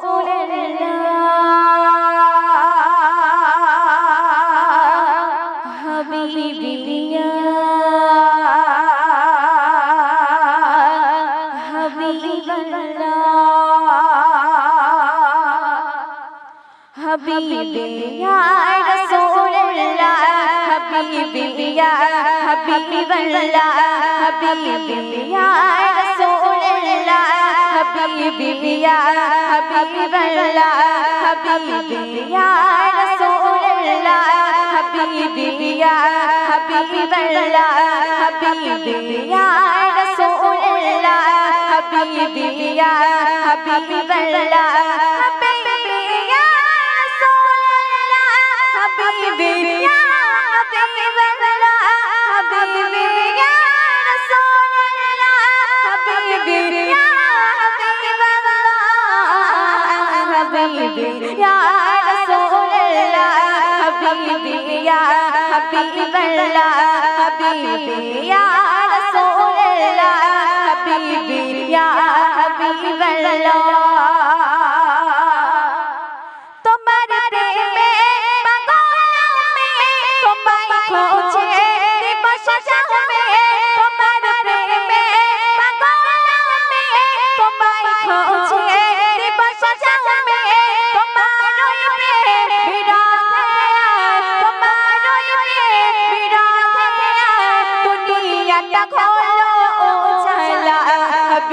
سور هبليي بليا هبلي به هبي بليا سور لاءِ پلي بل هلي بنگلا به سور कवि बिविया कवि भला कवि दिल्ली सो कवि बिविया कवि भला कवि दिल्ली सोणा कवि बिविया कवि बड़ा पबरिया पिकला पिक सोला पिया पिकला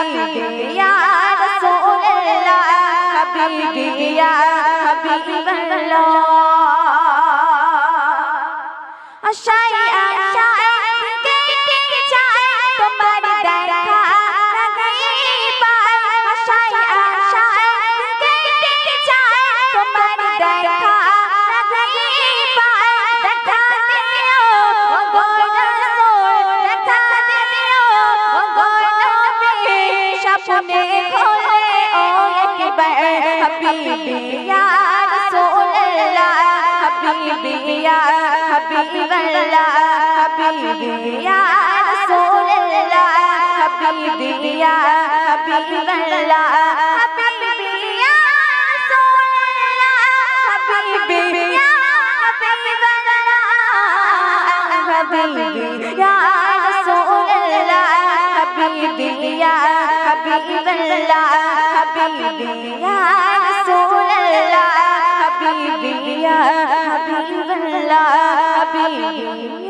happy ya Rasulullah Habibi ya Habibullah अपने खोले और अकबर हबीबी या रसूल अल्लाह हबीबी या हबीब अल्लाह हबीबी या रसूल अल्लाह हबीबी या हबीब अल्लाह हबीबी या रसूल अल्लाह हबीबी या हबीब अल्लाह हबीबी या रसूल अल्लाह हबीबी या حبيب الله حبيبي يا رسول الله حبيبي يا حبيب الله حبيبي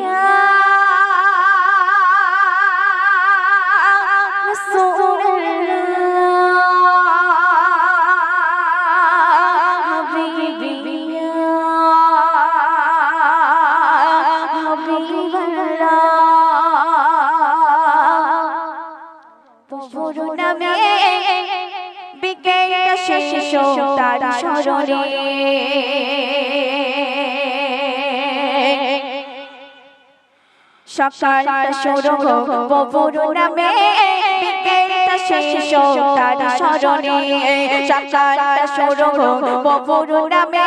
শেষ তার স্মরণে সকাল সৌরভ ববুর নামে শেষ তার স্মরণে সকাল সৌরভ ববুর নামে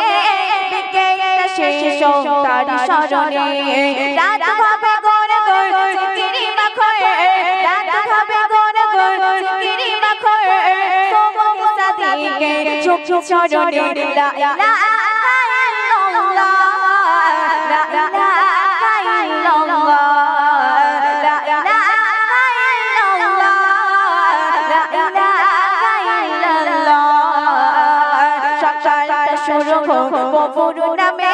শেষ তার রাধা চরণে, লা ইলাহা ইল্লাল্লাহ লা ইলাহা ইল্লাল্লাহ শুরু পপুরু নামে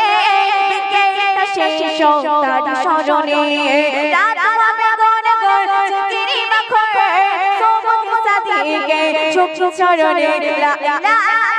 বিকেলটা শেষ তার স্মরণে রাধা নামে গণ গণ চিরি মাখো সবুজ সাদিকে ছোট চরণে লা ইলাহা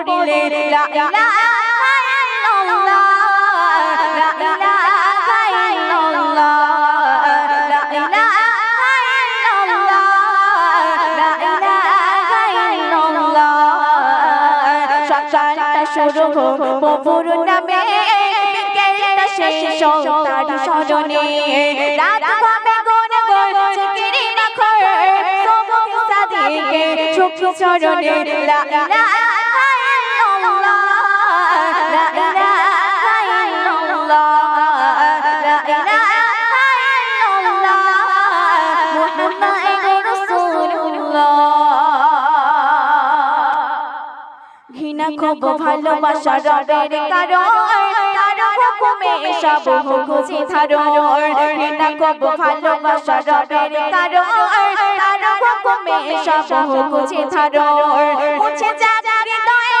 পড়িলে লা ইলাহা লা লা লা শুরু প্রভুর নামে বিকেলটা শেষ তার স্মরণে রাত হবে গুন গুন জিকিরি রাখো সমুখ সাদিকে চোখ চরণে লা ইলাহা খুব ভালোবাসা রবের কারণ, তার হুকুমে সব হুকুমে ধারণ। ঘৃণা খুব ভালোবাসা রবের কারণ, তার হুকুমে সব হুকুমে ধারণ। মুছে যা হৃদয়ে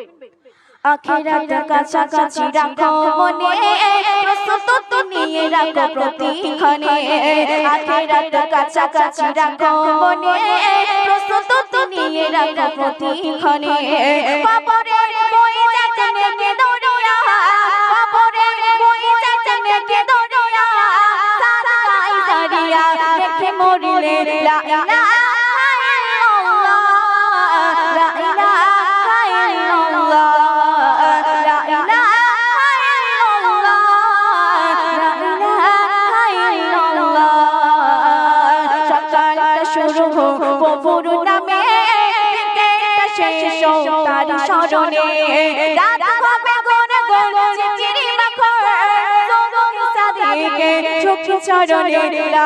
আখিরাত কাছাকাছি রাখো মনে। প্রস্তুত নিয়ে রাখো প্রতিক্ষণে আখিরাত কাছাকাছি রাখো মনে। প্রস্তুত নিয়ে রাখো প্রতিক্ষণে শুরু প্রভুর নামে শেষ তার স্মরণে। রাত হবে গুন গুন সাদিকে চোখ চরণে লা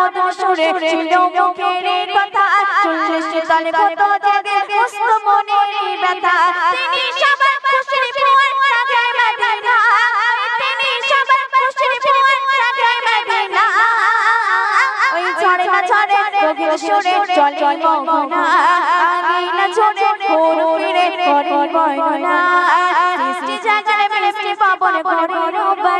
মধু সুরে ছিল মুখের কথা শুনলে শীতল কত যেদিন পুষ্প মনের ব্যথা। তিনি সবার খুশির ফুল সাজায় মদিনা, তিনি সবার খুশির ফুল সাজায় মদিনা। ওই ঝড়ে না ঝড়ে কোকিল সুরে চল চল মৌনা আঙিনা ঝরে ফুল ফিরে করে বর্ণনা সৃষ্টি জাগায় মিষ্টি পবন করে রূপনা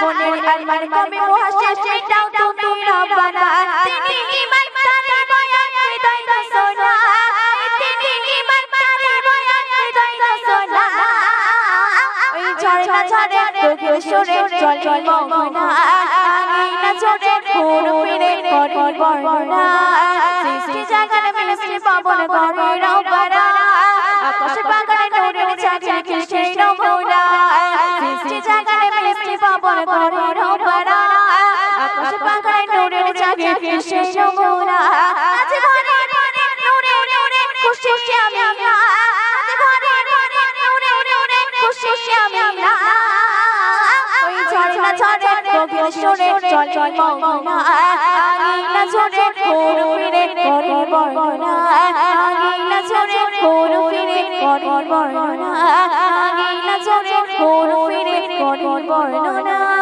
মনের আলমার কবি হাসি সেটাও তুমি রব্বানা তিনি ইমান তারে বয়ান হৃদয় রসনা তিনি ইমান তারে বয়ান হৃদয় রসনা ওই ঝর্ণা ঝরে তোকে সুরে চলে মোহনা আগে না। চড়ে ঘোর ফিরে করে বর্ণনা। সৃষ্টি জাগার মিষ্টি পবন করে রবানা চাকরি সেই নমুনা? আজ ঘরে ঘরে নূরে নূরে খুশি আমি না। আজ ঘরে ঘরে নূরে নূরে খুশি আমি না। ওই ঝর্ণা ঝরে গভীর সুরে চলে মৌনা আগে না ঝরে ঘোর ফিরে করে বর্ণনা। আগে না ঝরে ঘোর ফিরে করে বর্ণনা। আগে না ঝরে ঘোর ফিরে করে বর্ণনা।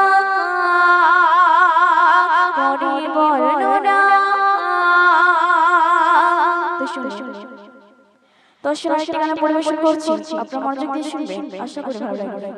তো শোনার ঠিকানা পরিবেশন করছি। আপনার মনোযোগ দিয়ে শুনবেন। আশা করি ভালো লাগবে।